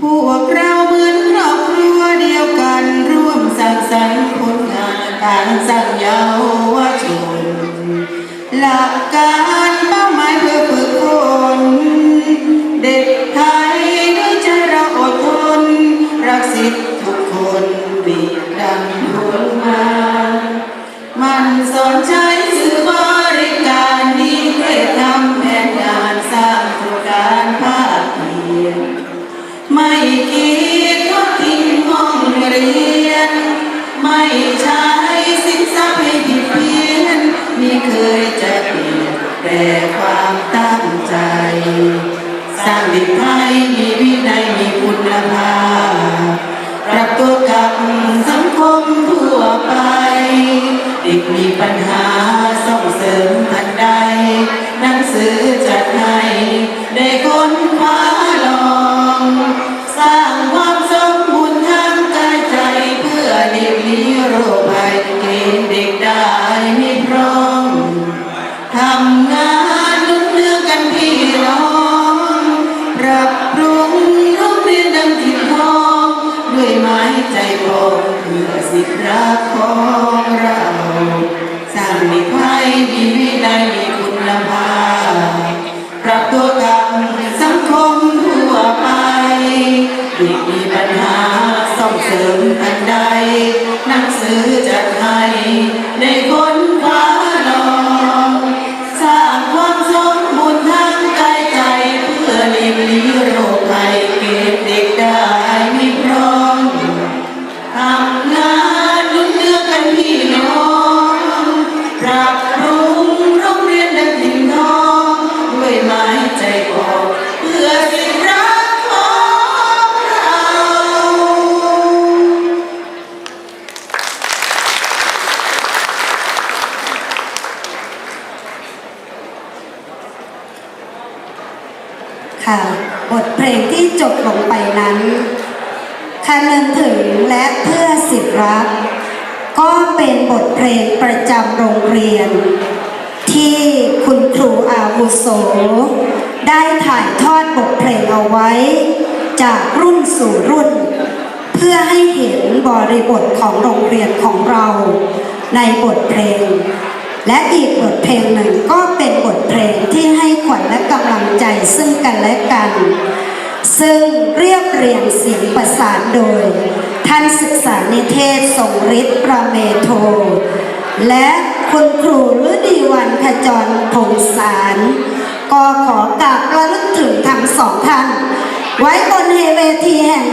พวกเราเหมือนครอบครัวเดียวกัน ร่วมสร้างสรรค์ผลงานการสร้างเยาวชนหลักการ ณภาพปรับตัวกับสังคมทั่วไป เด็กมีปัญหาส่งเสริมทันใด หนังสือจัดให้ได้ค้นคว้าลอง สร้างความสมบูรณ์ทางกายใจเพื่อหลีกเลี่ยงโรคภัยเกณฑ์เด็กได้ไม่พร้อมทำงาน พื่อสิทธิรักของเราสร้างเด็กไทยมีวินัยมีคุณภาพปรับตัวกับสังคมทั่วไปเด็กมีปัญหาส่งเสริม รับปรุงโรงเรียนดังถิ่นทองด้วยไม้ใจบอกเพื่อสิ่งรักของเราค่ะ บทเพลงที่จบลงไปนั้นคำนึงถึงและเพื่อสิทธิรัก ก็เป็นบทเพลงประจำโรง เรียน ที่คุณครูอาวุโส ได้ถ่ายทอดบทเพลงเอาไว้ จากรุ่นสู่รุ่น เพื่อให้เห็นบริบทของโรงเรียนของเราในบทเพลง และอีกบทเพลงหนึ่งก็เป็นบทเพลงที่ให้ขวัญและกำลังใจซึ่งกันและกัน ซึ่งเรียบเรียงเสียงประสานโดย ท่านศึกษานิเทศทรงฤทธิ์ประเมโทและ คุณครูฤดีวันขจรพงสารก็ขอกราบระลึกถึงทั้งสองท่าน ไว้บนเวทีแห่งนี้